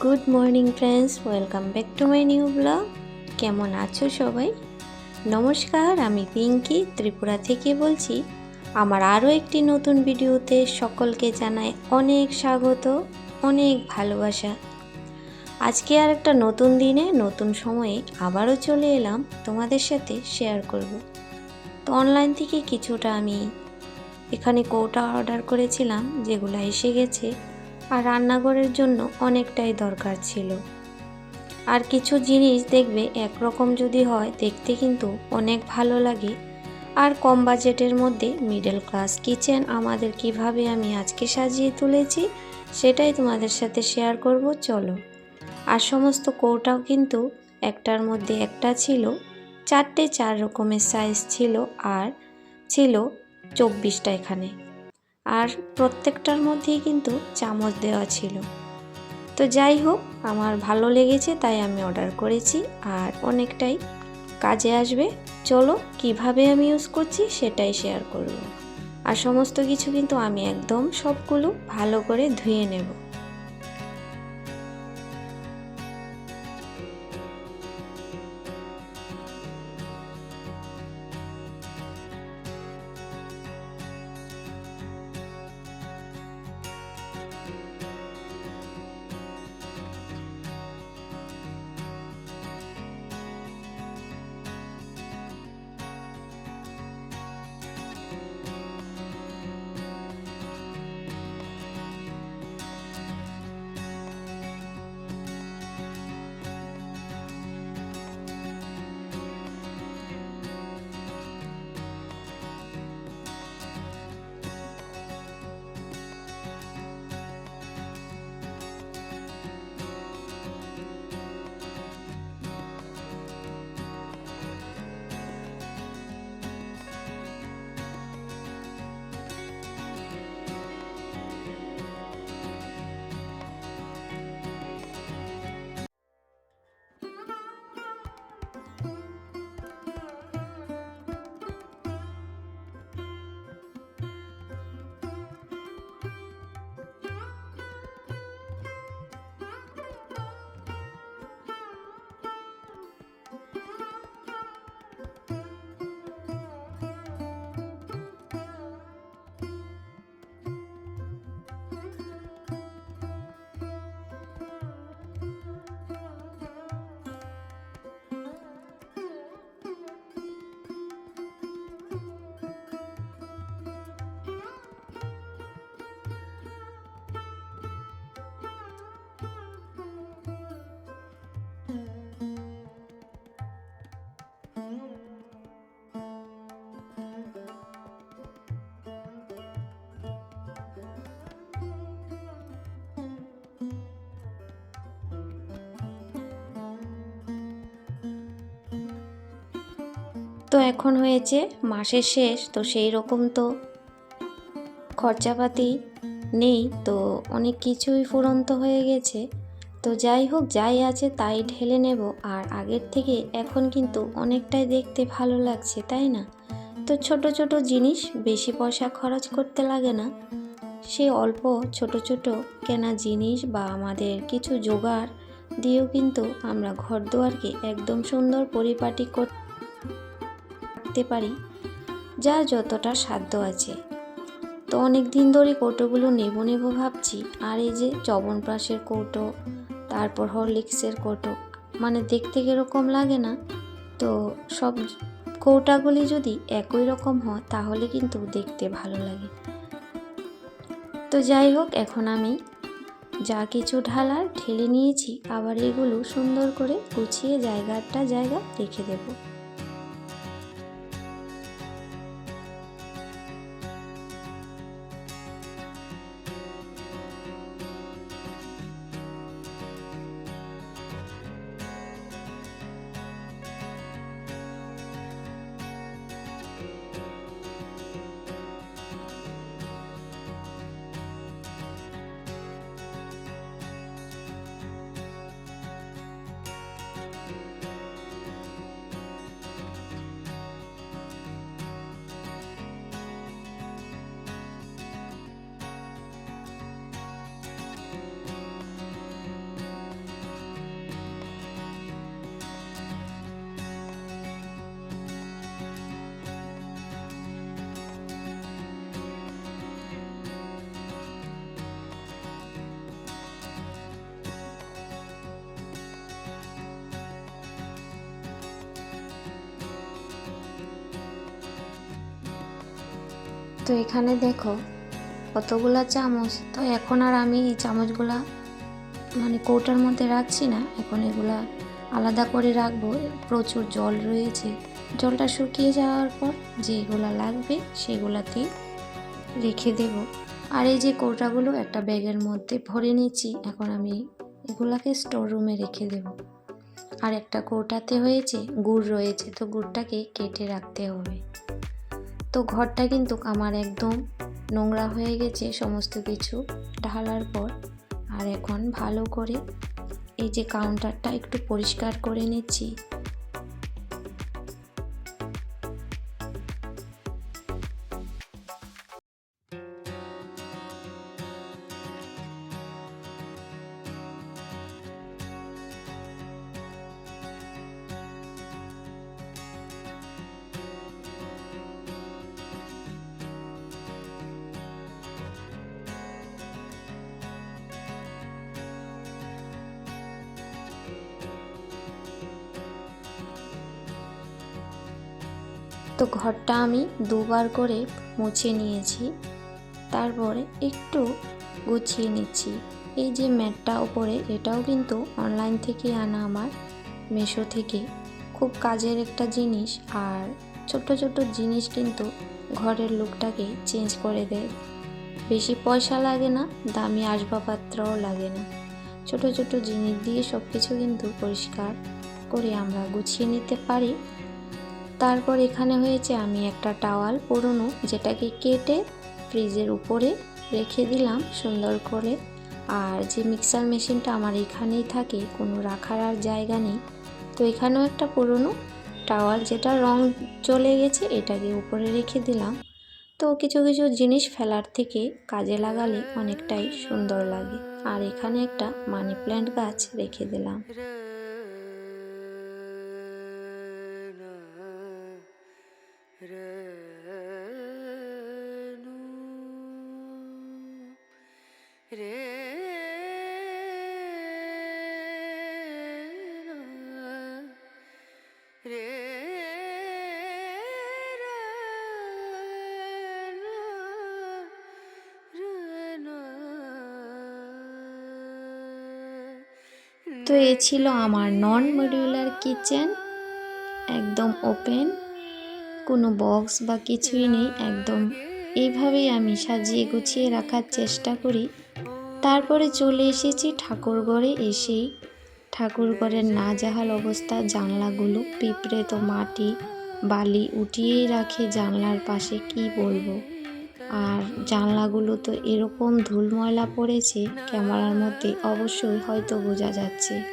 Good morning friends, welcome back to my new blog. কেমন আছো সবাই? নমস্কার, আমি পিঙ্কি, ত্রিপুরা থেকে বলছি। আমার আরও একটি নতুন ভিডিওতে সকলকে জানাই অনেক স্বাগত, অনেক ভালোবাসা। আজকে আর একটা নতুন দিনে, নতুন সময়ে আবারও চলে এলাম তোমাদের সাথে শেয়ার করব। তো অনলাইন থেকে কিছুটা আমি এখানে কৌটা অর্ডার করেছিলাম, যেগুলো এসে গেছে। আর রান্নাঘরের জন্য অনেকটাই দরকার ছিল। আর কিছু জিনিস দেখবে একরকম যদি হয়, দেখতে কিন্তু অনেক ভালো লাগে। আর কম বাজেটের মধ্যে মিডল ক্লাস কিচেন আমাদের কীভাবে আমি আজকে সাজিয়ে তুলেছি, সেটাই তোমাদের সাথে শেয়ার করব, চলো। আর সমস্ত কৌটাও কিন্তু একটার মধ্যে একটা ছিল, চারটে চার রকমের সাইজ ছিল আর ছিল চব্বিশটা এখানে। আর প্রত্যেকটার মধ্যেই কিন্তু চামচ দেওয়া ছিল। তো যাই হোক, আমার ভালো লেগেছে, তাই আমি অর্ডার করেছি আর অনেকটাই কাজে আসবে। চলো, কীভাবে আমি ইউজ করছি সেটাই শেয়ার করব। আর সমস্ত কিছু কিন্তু আমি একদম সবগুলো ভালো করে ধুয়ে নেব। তো এখন হয়েছে, মাসের শেষ, তো সেই রকম তো। খরচাপাতি নেই, তো অনেক কিছুই ফুরন্ত হয়ে গেছে। তো যাই হোক, যাই আছে তাই ঢেলে নেব, আর আগের থেকে এখন কিন্তু অনেকটাই দেখতে ভালো লাগছে, তাই না? তো ছোট ছোট জিনিস বেশি পয়সা খরচ করতে লাগে না। সে অল্প ছোট ছোট কেনা জিনিস বা আমাদের কিছু জোগাড় দিয়েও কিন্তু আমরা ঘর দুয়ারকে একদম সুন্দর পরিপাটি করতে রাখতে পারি, যা যতটা সাধ্য আছে। তো অনেক দিন ধরে কৌটোগুলো নেব নেব ভাবছি, আর এই যে চবনপ্রাসের কৌটো, তারপর হরলিক্সের কৌটো মানে দেখতে কীরকম লাগে না? তো সব কৌটাগুলি যদি একই রকম হয়, তাহলে কিন্তু দেখতে ভালো লাগে। তো যাই হোক, এখন আমি যা কিছু ঢালার ঢেলে নিয়েছি, আবার এগুলো সুন্দর করে গুছিয়ে জায়গাটা জায়গা রেখে দেবো। তো এখানে দেখো, কতগুলা চামচ। তো এখন আর আমি এই চামচগুলা মানে কৌটার মধ্যে রাখছি না, এখন এগুলা আলাদা করে রাখব। প্রচুর জল রয়েছে। জলটা শুকিয়ে যাওয়ার পর যেগুলো লাগবে সেগুলাতে রেখে দেব। আর এই যে কৌটাগুলো একটা ব্যাগের মধ্যে ভরে নিচ্ছি, এখন আমি এগুলাকে স্টোর রুমে রেখে দেব। আর একটা কৌটাতে হয়েছে, গুড় রয়েছে, তো গুড়টাকে কেটে রাখতে হবে। তো ঘরটা কিন্তু আমার একদম নোংরা হয়ে গেছে সমস্ত কিছু ঢালার পর। আর এখন ভালো করে এই যে কাউন্টারটা একটু পরিষ্কার করে নিচ্ছি। তো ঘরটা আমি দুবার করে মুছে নিয়েছি। তারপরে একটু গুছিয়ে নিচ্ছি। এই যে ম্যাটটা ওপরে এটাও কিন্তু অনলাইন থেকে আনা আমার মেশো থেকে। খুব কাজের একটা জিনিস আর ছোট ছোট জিনিস কিন্তু ঘরের লুকটাকে চেঞ্জ করে দেয়। বেশি পয়সা লাগে না, দামি আসবাবপত্রও লাগে না। ছোট ছোট জিনিস দিয়ে সব কিছু কিন্তু পরিষ্কার করে আমরা গুছিয়ে নিতে পারি। তারপর এখানে হয়েছে আমি একটা টাওয়াল পুরনো যেটাকে কেটে ফ্রিজের উপরে রেখে দিলাম সুন্দর করে। আর যে মিক্সার মেশিনটা আমার এখানেই থাকে, কোনো রাখার আর জায়গা নেই। তো এখানেও একটা পুরনো টাওয়াল যেটা রং চলে গেছে, এটাকে উপরে রেখে দিলাম। তো কিছু কিছু জিনিস ফেলার থেকে কাজে লাগালে অনেকটাই সুন্দর লাগে। আর এখানে একটা মানি প্ল্যান্ট গাছ রেখে দিলাম। তো এ ছিল আমার নন মডিউলার কিচেন একদম ওপেন কোনো বক্স বা কিছুই নেই একদম। এইভাবেই আমি সাজিয়ে গুছিয়ে রাখার চেষ্টা করি। তারপরে চলে এসেছি ঠাকুরঘরে এসেই। ঠাকুরঘরের নাজাহাল অবস্থা, জানলাগুলো পিঁপড়ে তো মাটি, বালি উঠিয়েই রাখে জানলার পাশে, কি বলব? আর জানলাগুলো তো এরকম ধুল ময়লা পড়েছে, ক্যামেরার মধ্যে অবশ্যই হয়তো বোঝা যাচ্ছে।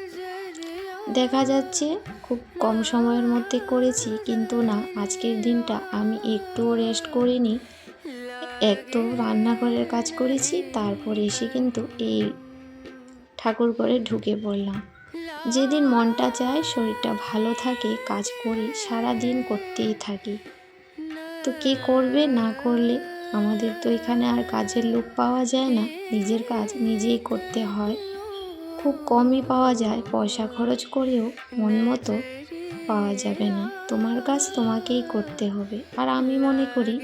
দেখা যাচ্ছে, খুব কম সময়ের মধ্যে করেছি, কিন্তু না, আজকের দিনটা আমি একটুও রেস্ট করিনি। এক তো রান্নাঘরের কাজ করেছি, তারপর এসে কিন্তু এই ঠাকুর ঘরে ঢুকে পড়লাম। যেদিন মনটা চায়, শরীরটা ভালো থাকে, কাজ করি সারা দিন করতেই থাকি। তো কে করবে, না করলে আমাদের তো এখানে আর কাজের লোক পাওয়া যায় না, নিজের কাজ নিজেই করতে হয়। খুব কমই পাওয়া যায়। পয়সা খরচ করেও মন মতো পাওয়া যাবে না। তোমার কাজ তোমাকেই করতে হবে। আর আমি মনে করি,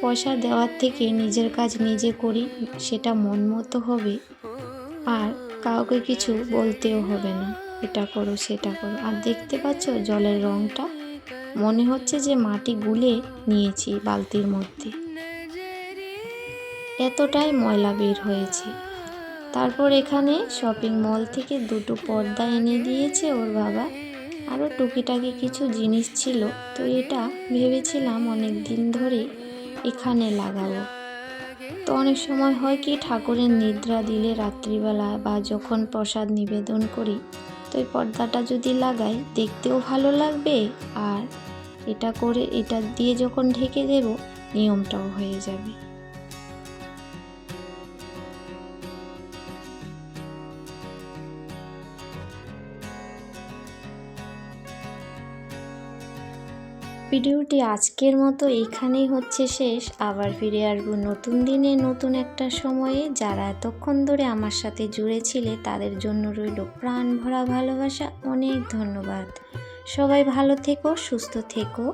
পয়সা দেওয়ার থেকে নিজের কাজ নিজে করি, সেটা মন মতো হবে। আর কাউকে কিছু বলতেও হবে না। এটা করো, সেটা করো। আর দেখতে পাচ্ছ, জলের রঙটা মনে হচ্ছে যে মাটি গুলে নিয়েছি বালতির মধ্যে। এতটাই ময়লা বের হয়েছে। তারপর এখানে শপিং মল থেকে দুটো পর্দা এনে দিয়েছে ওর বাবা। আরও টুকিটাকি কিছু জিনিস ছিল, তো এটা ভেবেছিলাম অনেক দিন ধরে এখানে লাগাবো। তো অনেক সময় হয় কি, ঠাকুরের নিদ্রা দিলে রাত্রিবেলা বা যখন প্রসাদ নিবেদন করি, তো এই পর্দাটা যদি লাগাই, দেখতেও ভালো লাগবে আর এটা করে, এটা দিয়ে যখন ঢেকে দেব, নিয়মটাও হয়ে যাবে। ভিডিওটি আজকের মতো এইখানেই হচ্ছে শেষ। আবার ফিরে আসব নতুন দিনে নতুন একটা সময়ে। যারা এতক্ষণ ধরে আমার সাথে জুড়ে ছিলে, তাদের জন্য রইল প্রাণ ভরা ভালোবাসা। অনেক ধন্যবাদ। সবাই ভালো থেকো, সুস্থ থেকো।